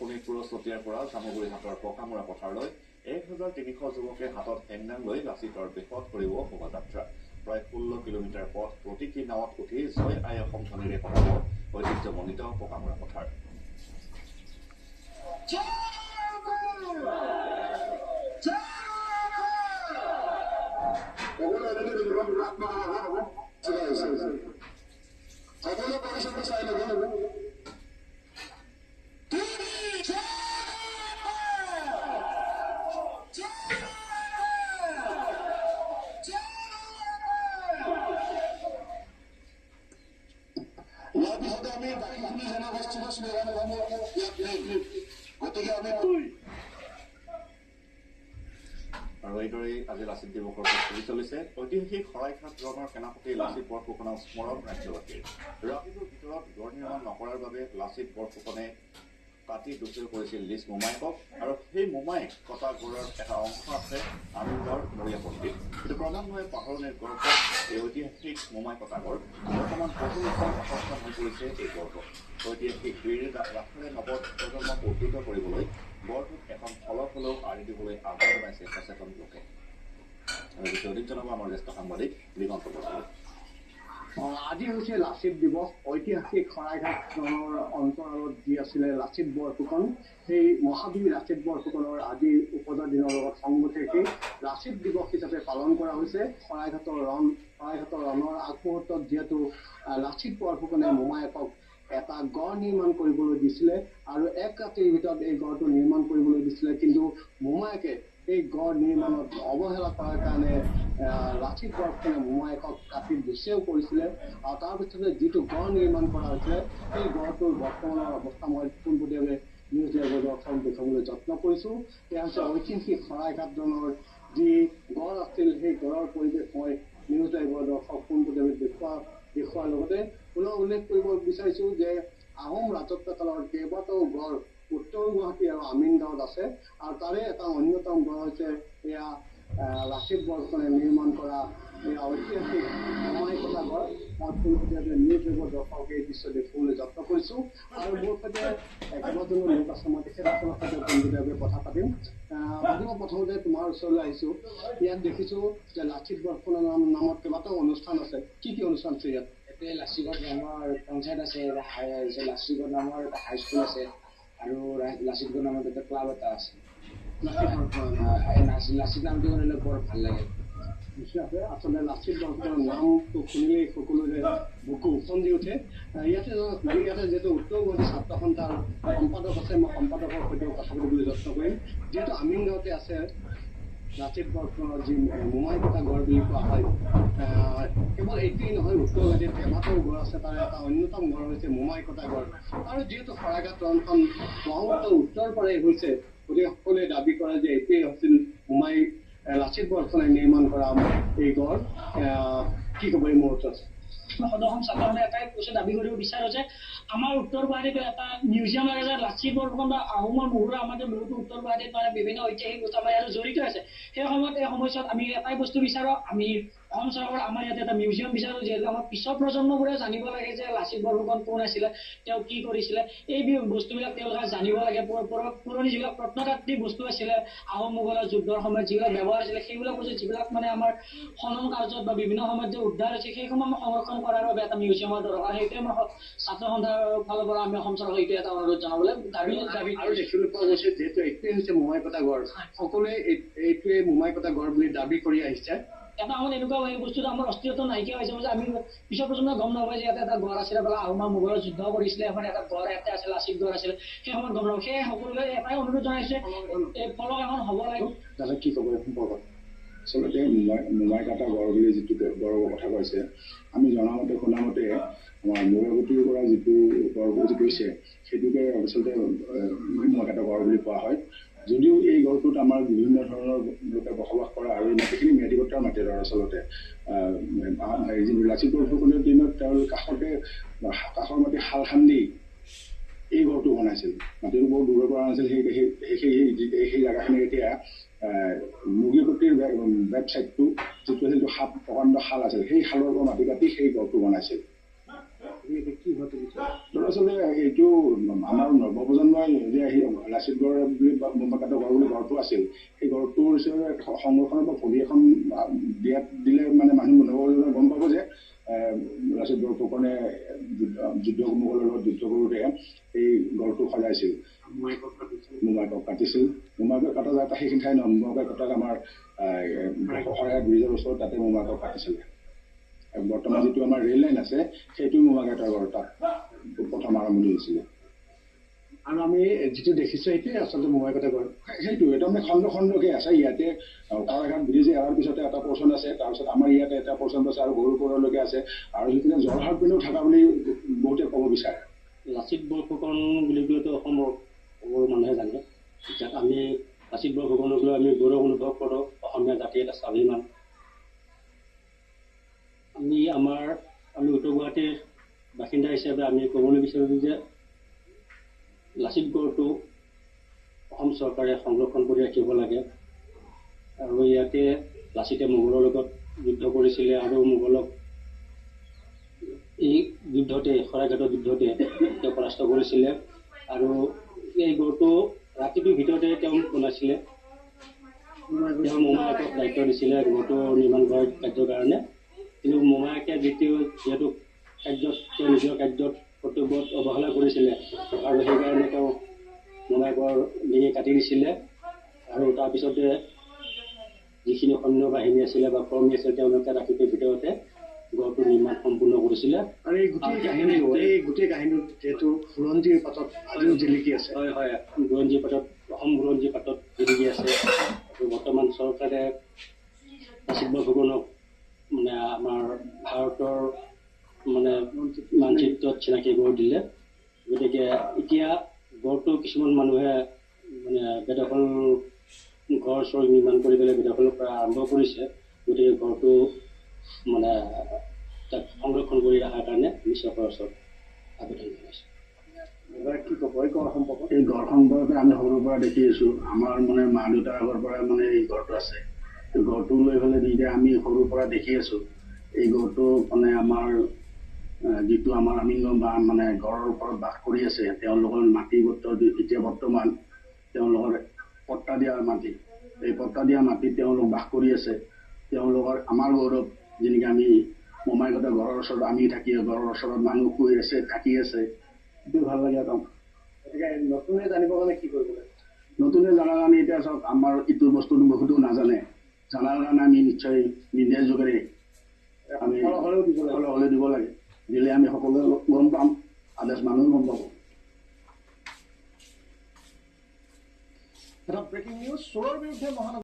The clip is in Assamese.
শোণিতপুৰৰ চতিয়াৰ পৰা জামুগুৰিহাটৰ পকামুৰা পথাৰলৈ এক হাজাৰ তিনিশ যুৱকে হাতত হেংদাং লৈ লাচিতৰ বেশত কৰিব শোভাযাত্ৰা। প্ৰায় ষোল্ল কিলোমিটাৰ পথ প্ৰতীকী নাৱত উঠি জয় আই অসম ধ্বনিৰে কটাব ঐতিহ্যমণ্ডিত পকামুৰা পথাৰ। আজি লাচিত দিৱসৰ প্ৰস্তুতি চলিছে ঐতিহাসিক শৰাইঘাট ৰঙৰ সেনাপতি লাচিত বৰফুকনক স্মৰণ ৰাজ্যবাসীৰ। ৰাতিটোৰ ভিতৰত গড় নিৰ্মাণ নকৰাৰ বাবে লাচিত বৰফুকনে কাটি দুচেল কৰিছিল লিজ মোমায়েকক আৰু সেই মোমায়েক কটা গড়ৰ এটা অংশ আছে আমিনগড় মৰিয়াপট্টিত কিন্তু ক্ৰমান্বয়ে পাহৰণিৰ গৰ্ভত এই ঐতিহাসিক মোমাই কটা গড় বৰ্তমান লোকৰ বাসস্থান হৈ পৰিছে এই গড়টো ঐতিহাসিক বীৰ ৰাষ্ট্ৰীয় নৱ প্ৰজন্মক উদ্ধৃত কৰিবলৈ গড়টোত এখন ফলক হলেও আঁৰি দিবলৈ আহ্বান জনাইছে সচেতন লোকে। জনাব আমাৰ জ্যেষ্ঠ সাংবাদিক দিগন্ত অ, আজি হৈছে লাচিত দিৱস। ঐতিহাসিক শৰাইঘাটৰ অন্তৰালত যি আছিলে লাচিত বৰফুকন সেই মহাবীৰ লাচিত বৰফুকনৰ আজি উপজা দিনৰ লগত সংগতি ৰাখি লাচিত দিৱস হিচাপে পালন কৰা হৈছে। শৰাইঘাটৰ ৰণ শৰাইঘাটৰ ৰণৰ আগমুহূৰ্তত যিহেতু লাচিত বৰফুকনে মোমায়েকক এটা গড় নিৰ্মাণ কৰিবলৈ দিছিলে আৰু এক ৰাতিৰ ভিতৰত এই গড়টো নিৰ্মাণ কৰিবলৈ দিছিলে। কিন্তু মোমায়েকে এই গড় নিৰ্মাণত অৱহেলা কৰাৰ কাৰণে লাচিত বৰফুকনে মোমায়েকক কাটি দুচেও কৰিছিলে আৰু তাৰ পিছতে যিটো গড় নিৰ্মাণ কৰা হৈছিলে সেই গড়টোৰ বৰ্তমানৰ অৱস্থা মই পোনপটীয়াকৈ নিউজ লাইভৰ দেখুৱাবলৈ যত্ন কৰিছোঁ। এয়া হৈছে ঐতিহাসিক শৰাইঘাটজনৰ যি গড় আছিল সেই গড়ৰ পৰিৱেশ মই নিউজ লাইভৰ দৰ্শক পোনপটীয়াকৈ দেখুওৱা দেখুওৱাৰ লগতে পুনৰ উল্লেখ কৰিব বিচাৰিছোঁ যে আহোম ৰাজত্ব কালৰ কেইবাটাও গড় উত্তৰ গুৱাহাটী আৰু আমিন গাঁৱত আছে। আৰু তাৰে এটা অন্যতম গড় হৈছে এয়া লাচিত বৰফুকনে নিৰ্মাণ কৰা এয়া ঐতিহাসিক গড় তাৰ পোনপটীয়াকৈ নিউজ লাইভৰ দৰ্শক এই দৃশ্য দেখুৱাবলৈ যত্ন কৰিছোঁ। আৰু মোৰ সৈতে কেইবাজনো লোক আছে মই তেখেতসকলৰ সৈতে পোনপটীয়াকৈ কথা পাতিম। ভাগিমা প্ৰথমতে তোমাৰ ওচৰলৈ আহিছোঁ। ইয়াত দেখিছোঁ যে লাচিত বৰফুকনৰ নাম নামত কেইবাটাও অনুষ্ঠান আছে। কি কি অনুষ্ঠান আছে ইয়াত? ইয়াতে লাচিগড় নামৰ পঞ্চায়ত আছে লাচিগড় নামৰ এটা হাইস্কুল আছে। আৰু লাচিতগড় নামৰ এটা ক্লাব এটা আছে। লাচিত নামটো শুনিলে বৰ ভাল লাগে হিচাপে আচলতে লাচিত বৰফুকনৰ নামটো শুনিলেই সকলোৰে বুকু উফন্দি উঠে ইয়াতে ইয়াতে যিহেতু উত্তৰ গুৱাহাটী ছাত্ৰ সন্থাৰ সম্পাদক আছে মই সম্পাদকৰ সৈতে কথা পাতিবলৈ যত্ন কৰিম যিহেতু আমিন গাঁৱতে আছে লাচিত বৰফুকনৰ যি মোমাই কটা গড় বুলি কোৱা হয় কেৱল এইটোৱেই নহয় উত্তৰ গুৱাহাটীত কেইবাটাও গড় আছে তাৰে এটা অন্যতম গড় হৈছে মোমাই কটা গড় আৰু যিহেতু শৰাইঘাট ৰনখন ব্ৰহ্মপুত্ৰ উত্তৰ পৰাই হৈছে সকলোৱে দাবী কৰে যে এইটোৱেই হৈছিল মোমাই এ, লাচিত বৰফুকনে নিৰ্মাণ কৰা এই গড় কি ক'ব এই মুহূৰ্তত? সদস্য ছাত্ৰসকলে এটাই কৈছে দাবী কৰিব বিচাৰে যে আমাৰ উত্তৰ গুৱাহাটীত এটা মিউজিয়াম যে লাচিত বৰফুকন বা আহোমৰ মুহুৰা আমাৰ বহুতো উত্তৰ গুৱাহাটীত মানে বিভিন্ন ঐতিহাসিক বস্তু আমাৰ ইয়াতে জড়িত আছে। সেই সময়ত এই সময়ছোৱাত আমি এটাই বস্তু বিচাৰোঁ আমি অসম চৰকাৰৰ আমাৰ ইয়াতে এটা মিউজিয়াম বিচাৰোঁ যিহেতু আমাৰ পিছৰ প্ৰজন্মবোৰে জানিব লাগে যে লাচিত বৰফুকন কোন আছিলে তেওঁ কি কৰিছিলে। এই বস্তুবিলাক তেওঁলোকে জানিব লাগে। পুৰ- পুৰ- পুৰণি যিবিলাক প্ৰত্নতাত্ত্বিক বস্তু আছিলে আহোম মোগলৰ যুদ্ধৰ সময়ত যিবিলাক ব্যৱহাৰ আছিলে সেইবিলাক বস্তু যিবিলাক মানে আমাৰ খনন কাৰ্যত বা বিভিন্ন সময়ত যে উদ্ধাৰ হৈছে সেইসমূহ আমি সংৰক্ষণ কৰাৰ বাবে এটা মিউজিয়ামৰ দৰকাৰ। সেইটোৱে মই ছাত্ৰ সন্থাৰ ফালৰ পৰা আমি অসম চৰকাৰক এইটো এটা অনুৰোধ জনাবলৈ দাবী দাবী আৰু দেখিবলৈ পোৱা গৈছে যিহেতু এইটোৱে হৈছে মোমাই কটা গড় সকলোৱে এই- এইটোৱে মোমাই কটা গড় বুলি দাবী কৰি আহিছে। এটা সময়ত এনেকুৱা এই বস্তুটো আমাৰ অস্তিত্ব নাইকিয়া হৈছে। যে আমি পিছৰ প্ৰজন্মই গম নাপায় যে ইয়াতে এটা গড় আছিলে বোলে আহোমৰ মোগলৰ যুদ্ধ কৰিছিলে এখন এটা গড় ইয়াতে আছিল লাচিত গড় আছিল সেই সময়ত গম নাপায় সেয়ে সকলোৱে এটাই অনুৰোধ জনাইছে এই ফলক এখন হ'ব লাগে। দাদা কি ক'ব সম্পৰ্কত আচলতে মোমাই কাটা গড় বুলি যিটো গড়ৰ কথা কৈছে আমি জনামতে শুনামতে আমাৰ মূৰগুটিৰ পৰা যিটো গড় বুলি কৈছে সেইটোকে আচলতে মোমাই কাটা গড় বুলি কোৱা হয়। যদিও এই গড়টোত আমাৰ বিভিন্ন ধৰণৰ লোকে বসবাস কৰা আৰু এই মাটিখিনি ম্যাদী পত্ৰৰ মাটি ধৰ আচলতে লাচিত বৰফুকনৰ দিনত তেওঁৰ কাষতে কাষৰ মাটি শাল খান্দি এই ঘৰটো বনাইছিল। মাটিটো বৰ দূৰৰ পৰা আনিছিল সেই সেই সেই সেই সেই জেগাখিনি এতিয়া মুগীকটিৰ ৱেবছাইটটো যিটো আছিল সাপ প্ৰকাণ্ড শাল আছিল। সেই শালৰ পৰা মাটি কাটি সেই ঘৰটো বনাইছিল। আচলতে এইটো আমাৰ নৱপ্ৰজন্মই যে আহি লাচিত গড় বুলি বা বোমাকাটা গড় বুলি ঘৰটো আছিল। সেই ঘৰটোৰ হিচাপে সংৰক্ষণৰ পৰা ভৰি এখন দিয়াত দিলে মানে মানুহ নৱপ্ৰজন্মই গম পাব যে লাচিত বৰফুকনে যুদ্ধ যুদ্ধ মোগলৰ লগত যুদ্ধ কৰোঁতে এই গড়টো সজাইছিল। মোমাইকক কাটিছিল। মোমাইকক কটা যায় সেইখিনি ঠাই নহয় মোমাইকক কটাত আমাৰ শৰাই ব্ৰিজৰ ওচৰত তাতে মোমাইকক কাটিছিলে। বৰ্তমান যিটো আমাৰ ৰেল লাইন আছে সেইটো ঘৰ তাত প্ৰথম আৰম্ভণি হৈছিলে। আৰু আমি যিটো দেখিছো সেইটোৱে আচলতে মোবাইল কথা কয় সেইটো এটা মানে খণ্ড খণ্ডকে আছে। ইয়াতে কাৰাঘাট ব্ৰিজ এৰাৰ পিছতে এটা পৰ্চন আছে তাৰপিছত আমাৰ ইয়াতে এটা পৰ্চন আছে আৰু গৰুপুৰলৈকে আছে। আৰু সেইখিনি জৰহাট পিনেও থকা বুলি বহুতে ক'ব বিচাৰে। লাচিত বৰফুকন বুলি ক'লেতো অসমৰ মানুহে জানে। যাক আমি লাচিত বৰফুকনক লৈ আমি গৌৰৱ অনুভৱ কৰোঁ। অসমীয়া জাতিৰ এটা স্বাভিমান। আমি আমাৰ আমি উত্তৰ গুৱাহাটীৰ বাসিন্দা হিচাপে আমি ক'বলৈ বিচাৰোঁ যে লাচিত গড়টো অসম চৰকাৰে সংৰক্ষণ কৰি ৰাখিব লাগে। আৰু ইয়াতে লাচিতে মোগলৰ লগত যুদ্ধ কৰিছিলে আৰু মোগলক এই যুদ্ধতে শৰাইঘাটৰ যুদ্ধতে তেওঁ পৰাস্ত কৰিছিলে। আৰু এই গড়টো ৰাতিটোৰ ভিতৰতে তেওঁ বনাইছিলে। তেওঁ মোমায়েকক দায়িত্ব দিছিলে গড়টো নিৰ্মাণ কৰাৰ কাৰ্যৰ কাৰণে। কিন্তু মোমায়েকে দ্বিতীয় যিহেতু কাৰ্যত তেওঁ নিজৰ কাৰ্যত কৰ্তব্যত অৱহেলা কৰিছিলে। আৰু সেইকাৰণে তেওঁ মোমায়েকৰ ডিঙি কাটি দিছিলে। আৰু তাৰপিছতে যিখিনি সৈন্য বাহিনী আছিলে বা কৰ্মী আছিলে তেওঁলোকে ৰাতিটোৰ ভিতৰতে গড়টো নিৰ্মাণ সম্পূৰ্ণ কৰিছিলে। আৰু এই গোটেই কাহিনীটো এই গোটেই কাহিনীটো যিহেতু বুৰঞ্জীৰ পাতত আজিও জিলিকি আছে। হয় হয়। বুৰঞ্জী পাতত অসম বুৰঞ্জী পাতত জিলিকি আছে। আৰু বৰ্তমান চৰকাৰে লাচিত বৰফুকনক মানে আমাৰ ভাৰতৰ মানে মানচিত্ৰত চিনাকি কৰি দিলে। গতিকে এতিয়া গড়টো কিছুমান মানুহে মানে বেদখল ঘৰ চৰ নিৰ্মাণ কৰি পেলাই বেদখলৰ পৰা আৰম্ভ কৰিছে। গতিকে ঘৰটো মানে তাক সংৰক্ষণ কৰি ৰখাৰ কাৰণে আমি চৰকাৰৰ ওচৰত আবেদন জনাইছোঁ। কি ক'ব? এই গড় সম্পৰ্কত এই ঘৰ সম্পৰ্কে আমি সৰুৰ পৰা দেখি আছো। আমাৰ মানে মা দেউতাৰ আগৰ পৰা মানে এই ঘৰটো আছে। ঘৰটো লৈ পেলাই নিজে আমি সৰুৰ পৰা দেখি আছো। এই ঘৰটো মানে আমাৰ যিটো আমাৰ আমিংগ বা মানে ঘৰৰ ওপৰত বাস কৰি আছে তেওঁলোকৰ মাটি বতৰ এতিয়া বৰ্তমান তেওঁলোকৰ পট্টা দিয়া মাটি। এই পট্টা দিয়া মাটিত তেওঁলোক বাস কৰি আছে। তেওঁলোকৰ আমাৰ গৌৰৱ যেনেকৈ আমি মোমাইকতে ঘৰৰ ওচৰত আমি থাকি ঘৰৰ ওচৰত মানুহ শুই আছে থাকি আছে সেইটো ভাল লাগে একদম গতিকে নতুনে জানিবৰ কাৰণে কি কৰিব লাগে? নতুনে জনাৰ কাৰণে এতিয়া চাওক আমাৰ ইটো বস্তুটো বহুতো নাজানে। জনাৰ কাৰণে আমি নিশ্চয় মিডিয়াৰ যোগেৰে আমি হ'লেও দিব লাগে। সকলো হ'লে দিব লাগে। দিলে আমি সকলোৱে গম পাম আদাৰ্ছ মানুহে গম পাব। এটা ব্ৰেকিং নিউজ চোৰৰ বিৰুদ্ধে মহানগৰ